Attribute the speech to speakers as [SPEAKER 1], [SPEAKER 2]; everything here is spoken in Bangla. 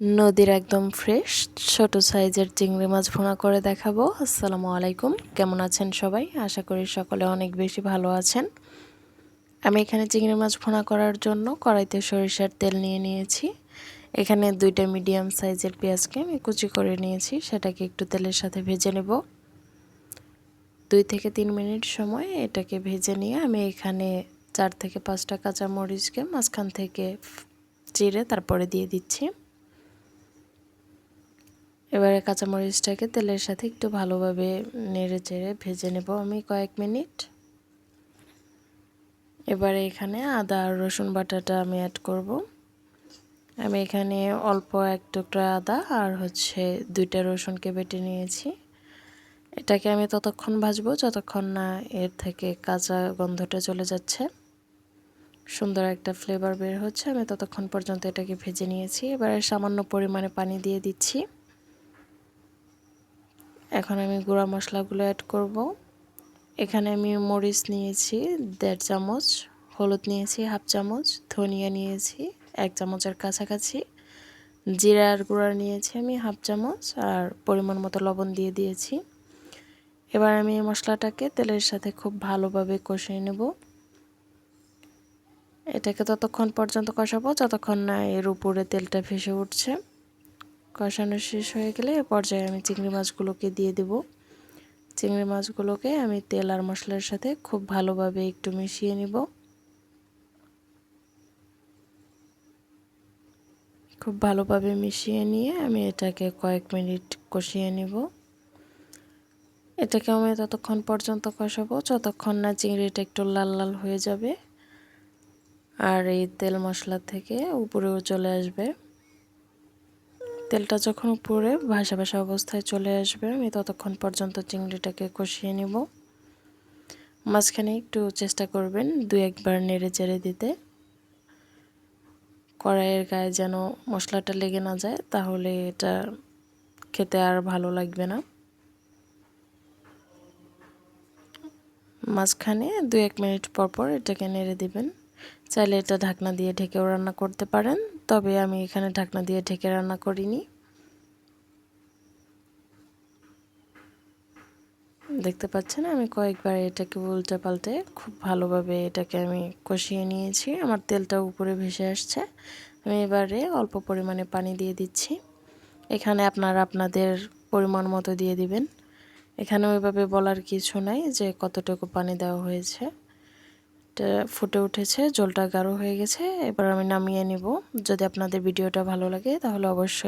[SPEAKER 1] নদীর একদম ফ্রেশ ছোট সাইজের চিংড়ি মাছ ভুনা করে দেখাবো। আসসালামু আলাইকুম, কেমন আছেন সবাই? আশা করি সকলে অনেক বেশি ভালো আছেন। আমি এখানে চিংড়ি মাছ ভুনা করার জন্য কড়াইতে সরিষার তেল নিয়ে নিয়েছি। এখানে দুইটা মিডিয়াম সাইজের পেঁয়াজকে আমি কুচি করে নিয়েছি, সেটাকে একটু তেলের সাথে ভেজে নেব। দুই থেকে তিন মিনিট সময় এটাকে ভেজে নিয়ে আমি এখানে চার থেকে পাঁচটা কাঁচা মরিচকে মাঝখান থেকে চিড়ে তারপরে দিয়ে দিচ্ছি। এবারে কাঁচামরিচটাকে তেলের সাথে একটু ভালোভাবে নেড়ে চেড়ে ভেজে নেব আমি কয়েক মিনিট। এবারে এখানে আদা আর রসুন বাটাটা আমি অ্যাড করব। আমি এখানে অল্প এক টুকরা আদা আর হচ্ছে দুইটা রসুনকে বেটে নিয়েছি। এটাকে আমি ততক্ষণ ভাজবো যতক্ষণ না এর থেকে কাঁচা গন্ধটা চলে যাচ্ছে। সুন্দর একটা ফ্লেভার বের হচ্ছে, আমি ততক্ষণ পর্যন্ত এটাকে ভেজে নিয়েছি। এবারে সামান্য পরিমাণে পানি দিয়ে দিচ্ছি। এখন আমি গুঁড়া মশলাগুলো অ্যাড করব। এখানে আমি মরিচ নিয়েছি, দেড় চামচ, হলুদ নিয়েছি, হাফ চামচ, ধনিয়া নিয়েছি, এক চামচের কাছাকাছি। জিরার গুঁড়া নিয়েছি আমি হাফ চামচ আর পরিমাণ মতো লবণ দিয়ে দিয়েছি। এবার আমি এই মশলাটাকে তেলের সাথে খুব ভালোভাবে কষিয়ে নেব। এটাকে ততক্ষণ পর্যন্ত কষাবো, যতক্ষণ না এর উপরে তেলটা ভেসে উঠছে। কষানো শেষ হয়ে গেলে পর্যায়ে আমি চিংড়ি মাছগুলোকে দিয়ে দেব। চিংড়ি মাছগুলোকে আমি তেল আর মশলার সাথে খুব ভালোভাবে একটু মিশিয়ে নিব। খুব ভালোভাবে মিশিয়ে নিয়ে আমি এটাকে কয়েক মিনিট কষিয়ে নিব। এটাকে আমি ততক্ষণ পর্যন্ত কষাবো, যতক্ষণ না চিংড়িটা একটু লাল লাল হয়ে যাবে। আর এই তেল মশলা থেকে উপরেও চলে আসবে। তেলটা যখন উপরে ভাসা ভাসা অবস্থায় চলে আসবে, আমি ততক্ষণ পর্যন্ত চিংড়িটাকে কষিয়ে নিব। মাঝখানে একটু চেষ্টা করবেন দু একবার নেড়ে চেড়ে দিতে। কড়াইয়ের গায়ে যেন মশলাটা লেগে না যায়, তাহলে এটা খেতে আর ভালো লাগবে না। মাঝখানে দু এক মিনিট পর পর এটাকে নেড়ে দিবেন। চাইলে এটা ঢাকনা দিয়ে ঢেকেও রান্না করতে পারেন। তবে আমি এখানে ঢাকনা দিয়ে ঢেকে রান্না করিনি। দেখতে পাচ্ছেন, আমি কয়েকবার এটাকে উল্টে পাল্টে খুব ভালোভাবে এটাকে আমি কষিয়ে নিয়েছি। আমার তেলটা উপরে ভেসে আসছে। আমি এবারে অল্প পরিমাণে পানি দিয়ে দিচ্ছি। এখানে আপনারা আপনাদের পরিমাণ মতো দিয়ে দিবেন। এখানে ওইভাবে বলার কিছু নাই যে কতটুকু পানি দেওয়া হয়েছে। এটা ফুটে উঠেছে, জলটা গাঢ় হয়ে গেছে, এবার আমি নামিয়ে নিব। যদি আপনাদের ভিডিওটা ভালো লাগে তাহলে অবশ্যই